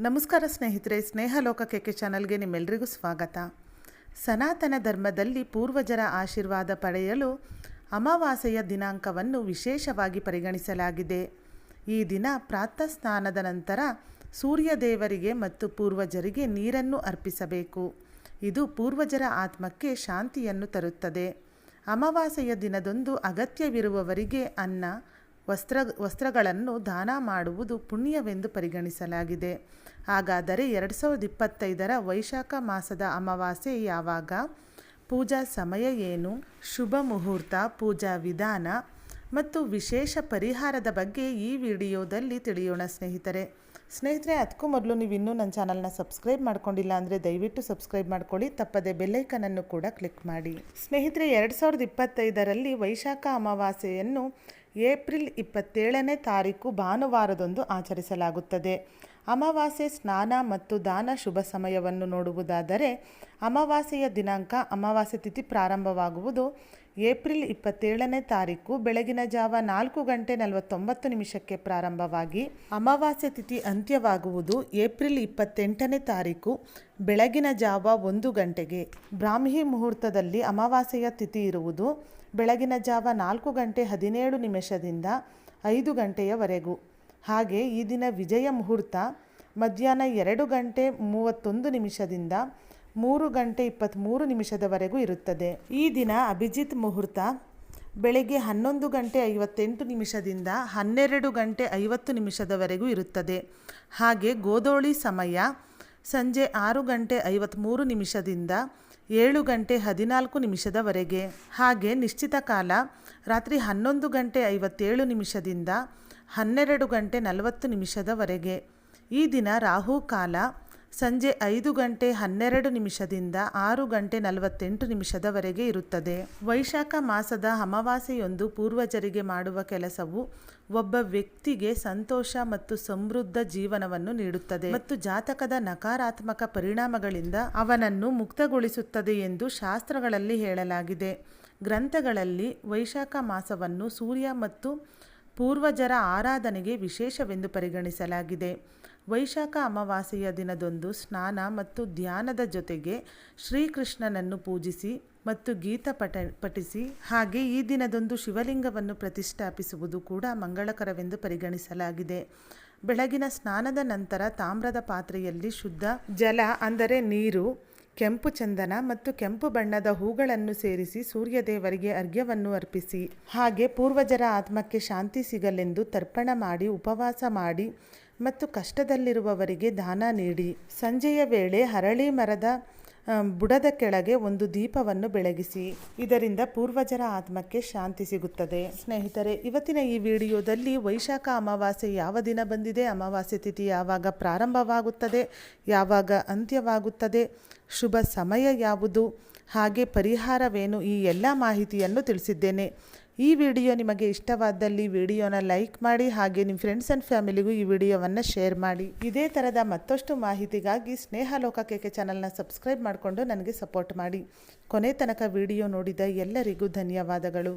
ನಮಸ್ಕಾರ ಸ್ನೇಹಿತರೆ, ಸ್ನೇಹ ಲೋಕ ಕೆಕೆ ಚಾನಲ್ಗೆ ನಿಮ್ಮೆಲ್ಲರಿಗೂ ಸ್ವಾಗತ. ಸನಾತನ ಧರ್ಮದಲ್ಲಿ ಪೂರ್ವಜರ ಆಶೀರ್ವಾದ ಪಡೆಯಲು ಅಮಾವಾಸ್ಯೆಯ ದಿನಾಂಕವನ್ನು ವಿಶೇಷವಾಗಿ ಪರಿಗಣಿಸಲಾಗಿದೆ. ಈ ದಿನ ಪ್ರಾತಃ ಸ್ನಾನದ ನಂತರ ಸೂರ್ಯ ದೇವರಿಗೆ ಮತ್ತು ಪೂರ್ವಜರಿಗೆ ನೀರನ್ನು ಅರ್ಪಿಸಬೇಕು. ಇದು ಪೂರ್ವಜರ ಆತ್ಮಕ್ಕೆ ಶಾಂತಿಯನ್ನು ತರುತ್ತದೆ. ಅಮಾವಾಸ್ಯೆಯ ದಿನದಂದು ಅಗತ್ಯವಿರುವವರಿಗೆ ಅನ್ನ ವಸ್ತ್ರ, ವಸ್ತ್ರಗಳನ್ನು ದಾನ ಮಾಡುವುದು ಪುಣ್ಯವೆಂದು ಪರಿಗಣಿಸಲಾಗಿದೆ. ಹಾಗಾದರೆ ಎರಡು ಸಾವಿರದ ಇಪ್ಪತ್ತೈದರ ವೈಶಾಖ ಮಾಸದ ಅಮಾವಾಸ್ಯೆ ಯಾವಾಗ? ಪೂಜಾ ಸಮಯ ಏನು? ಶುಭ ಮುಹೂರ್ತ, ಪೂಜಾ ವಿಧಾನ ಮತ್ತು ವಿಶೇಷ ಪರಿಹಾರದ ಬಗ್ಗೆ ಈ ವಿಡಿಯೋದಲ್ಲಿ ತಿಳಿಯೋಣ ಸ್ನೇಹಿತರೆ. ಸ್ನೇಹಿತರೆ, ಅದಕ್ಕೂ ಮೊದಲು ನೀವು ಇನ್ನೂ ನನ್ನ ಚಾನಲ್ನ ಸಬ್ಸ್ಕ್ರೈಬ್ ಮಾಡ್ಕೊಂಡಿಲ್ಲ ಅಂದರೆ ದಯವಿಟ್ಟು ಸಬ್ಸ್ಕ್ರೈಬ್ ಮಾಡ್ಕೊಳ್ಳಿ, ತಪ್ಪದೆ ಬೆಲ್ಲೈಕನನ್ನು ಕೂಡ ಕ್ಲಿಕ್ ಮಾಡಿ. ಸ್ನೇಹಿತರೆ, ಎರಡು ಸಾವಿರದ ಇಪ್ಪತ್ತೈದರಲ್ಲಿ ವೈಶಾಖ ಅಮಾವಾಸ್ಯೆಯನ್ನು ಏಪ್ರಿಲ್ ಇಪ್ಪತ್ತೇಳನೇ ತಾರೀಕು ಭಾನುವಾರದಂದು ಆಚರಿಸಲಾಗುತ್ತದೆ. ಅಮಾವಾಸ್ಯೆ ಸ್ನಾನ ಮತ್ತು ದಾನ ಶುಭ ಸಮಯವನ್ನು ನೋಡುವುದಾದರೆ, ಅಮಾವಾಸ್ಯೆಯ ದಿನಾಂಕ ಅಮಾವಾಸ್ಯೆ ತಿಥಿ ಪ್ರಾರಂಭವಾಗುವುದು ಏಪ್ರಿಲ್ ಇಪ್ಪತ್ತೇಳನೇ ತಾರೀಕು ಬೆಳಗಿನ ಜಾವ ನಾಲ್ಕು ಗಂಟೆ ನಲವತ್ತೊಂಬತ್ತು ನಿಮಿಷಕ್ಕೆ ಪ್ರಾರಂಭವಾಗಿ ಅಮಾವಾಸ್ಯೆ ತಿಥಿ ಅಂತ್ಯವಾಗುವುದು ಏಪ್ರಿಲ್ ಇಪ್ಪತ್ತೆಂಟನೇ ತಾರೀಕು ಬೆಳಗಿನ ಜಾವ ಒಂದು ಗಂಟೆಗೆ. ಬ್ರಾಹ್ಮಿ ಮುಹೂರ್ತದಲ್ಲಿ ಅಮಾವಾಸ್ಯೆಯ ತಿಥಿ ಇರುವುದು ಬೆಳಗಿನ ಜಾವ ನಾಲ್ಕು ಗಂಟೆ ಹದಿನೇಳು ನಿಮಿಷದಿಂದ ಐದು ಗಂಟೆಯವರೆಗೂ. ಹಾಗೆ ಈ ದಿನ ವಿಜಯ ಮುಹೂರ್ತ ಮಧ್ಯಾಹ್ನ ಎರಡು ಗಂಟೆ ಮೂವತ್ತೊಂದು ನಿಮಿಷದಿಂದ ಮೂರು ಗಂಟೆ ಇಪ್ಪತ್ತ್ಮೂರು ನಿಮಿಷದವರೆಗೂ ಇರುತ್ತದೆ. ಈ ದಿನ ಅಭಿಜಿತ್ ಮುಹೂರ್ತ ಬೆಳಗ್ಗೆ ಹನ್ನೊಂದು ಗಂಟೆ ಐವತ್ತೆಂಟು ನಿಮಿಷದಿಂದ ಹನ್ನೆರಡು ಗಂಟೆ ಐವತ್ತು ನಿಮಿಷದವರೆಗೂ ಇರುತ್ತದೆ. ಹಾಗೆ ಗೋಧೋಳಿ ಸಮಯ ಸಂಜೆ ಆರು ಗಂಟೆ ಐವತ್ತ್ಮೂರು ನಿಮಿಷದಿಂದ ಏಳು ಗಂಟೆ ಹದಿನಾಲ್ಕು ನಿಮಿಷದವರೆಗೆ. ಹಾಗೆ ನಿಶ್ಚಿತ ಕಾಲ ರಾತ್ರಿ ಹನ್ನೊಂದು ಗಂಟೆ ಐವತ್ತೇಳು ನಿಮಿಷದಿಂದ ಹನ್ನೆರಡು ಗಂಟೆ ನಲವತ್ತು ನಿಮಿಷದವರೆಗೆ. ಈ ದಿನ ರಾಹು ಕಾಲ ಸಂಜೆ ಐದು ಗಂಟೆ ಹನ್ನೆರಡು ನಿಮಿಷದಿಂದ ಆರು ಗಂಟೆ ನಲವತ್ತೆಂಟು ನಿಮಿಷದವರೆಗೆ ಇರುತ್ತದೆ. ವೈಶಾಖ ಮಾಸದ ಅಮಾವಾಸ್ಯೆಯೊಂದು ಪೂರ್ವಜರಿಗೆ ಮಾಡುವ ಕೆಲಸವು ಒಬ್ಬ ವ್ಯಕ್ತಿಗೆ ಸಂತೋಷ ಮತ್ತು ಸಮೃದ್ಧ ಜೀವನವನ್ನು ನೀಡುತ್ತದೆ ಮತ್ತು ಜಾತಕದ ನಕಾರಾತ್ಮಕ ಪರಿಣಾಮಗಳಿಂದ ಅವನನ್ನು ಮುಕ್ತಗೊಳಿಸುತ್ತದೆ ಎಂದು ಶಾಸ್ತ್ರಗಳಲ್ಲಿ ಹೇಳಲಾಗಿದೆ. ಗ್ರಂಥಗಳಲ್ಲಿ ವೈಶಾಖ ಮಾಸವನ್ನು ಸೂರ್ಯ ಮತ್ತು ಪೂರ್ವಜರ ಆರಾಧನೆಗೆ ವಿಶೇಷವೆಂದು ಪರಿಗಣಿಸಲಾಗಿದೆ. ವೈಶಾಖ ಅಮಾವಾಸ್ಯೆಯ ದಿನದಂದು ಸ್ನಾನ ಮತ್ತು ಧ್ಯಾನದ ಜೊತೆಗೆ ಶ್ರೀಕೃಷ್ಣನನ್ನು ಪೂಜಿಸಿ ಮತ್ತು ಗೀತ ಪಠ, ಪಠಿಸಿ, ಹಾಗೆ ಈ ದಿನದೊಂದು ಶಿವಲಿಂಗವನ್ನು ಪ್ರತಿಷ್ಠಾಪಿಸುವುದು ಕೂಡ ಮಂಗಳಕರವೆಂದು ಪರಿಗಣಿಸಲಾಗಿದೆ. ಬೆಳಗಿನ ಸ್ನಾನದ ನಂತರ ತಾಮ್ರದ ಪಾತ್ರೆಯಲ್ಲಿ ಶುದ್ಧ ಜಲ, ಅಂದರೆ ನೀರು, ಕೆಂಪು ಚಂದನ ಮತ್ತು ಕೆಂಪು ಬಣ್ಣದ ಹೂಗಳನ್ನು ಸೇರಿಸಿ ಸೂರ್ಯದೇವರಿಗೆ ಅರ್ಘ್ಯವನ್ನು ಅರ್ಪಿಸಿ, ಹಾಗೆ ಪೂರ್ವಜರ ಆತ್ಮಕ್ಕೆ ಶಾಂತಿ ಸಿಗಲೆಂದು ತರ್ಪಣ ಮಾಡಿ, ಉಪವಾಸ ಮಾಡಿ ಮತ್ತು ಕಷ್ಟದಲ್ಲಿರುವವರಿಗೆ ದಾನ ನೀಡಿ. ಸಂಜೆಯ ವೇಳೆ ಹರಳಿ ಮರದ ಬುಡದ ಕೆಳಗೆ ಒಂದು ದೀಪವನ್ನು ಬೆಳಗಿಸಿ. ಇದರಿಂದ ಪೂರ್ವಜರ ಆತ್ಮಕ್ಕೆ ಶಾಂತಿ ಸಿಗುತ್ತದೆ. ಸ್ನೇಹಿತರೆ, ಇವತ್ತಿನ ಈ ವಿಡಿಯೋದಲ್ಲಿ ವೈಶಾಖ ಅಮಾವಾಸ್ಯೆ ಯಾವ ದಿನ ಬಂದಿದೆ, ಅಮಾವಾಸ್ಯೆ ತಿಥಿ ಯಾವಾಗ ಪ್ರಾರಂಭವಾಗುತ್ತದೆ, ಯಾವಾಗ ಅಂತ್ಯವಾಗುತ್ತದೆ, ಶುಭ ಸಮಯ ಯಾವುದು, ಹಾಗೆ ಪರಿಹಾರವೇನು, ಈ ಎಲ್ಲ ಮಾಹಿತಿಯನ್ನು ತಿಳಿಸಿದ್ದೇನೆ. ಈ ವಿಡಿಯೋ ನಿಮಗೆ ಇಷ್ಟವಾದಲ್ಲಿ ವಿಡಿಯೋನ ಲೈಕ್ ಮಾಡಿ ಹಾಗೆ ನಿಮ್ಮ ಫ್ರೆಂಡ್ಸ್ ಆ್ಯಂಡ್ ಫ್ಯಾಮಿಲಿಗೂ ಈ ವಿಡಿಯೋವನ್ನು ಶೇರ್ ಮಾಡಿ. ಇದೇ ಥರದ ಮತ್ತಷ್ಟು ಮಾಹಿತಿಗಾಗಿ ಸ್ನೇಹ ಲೋಕ ಕೆಕೆ ಚಾನಲ್ನ ಸಬ್ಸ್ಕ್ರೈಬ್ ಮಾಡಿಕೊಂಡು ನನಗೆ ಸಪೋರ್ಟ್ ಮಾಡಿ. ಕೊನೆ ತನಕ ವಿಡಿಯೋ ನೋಡಿದ ಎಲ್ಲರಿಗೂ ಧನ್ಯವಾದಗಳು.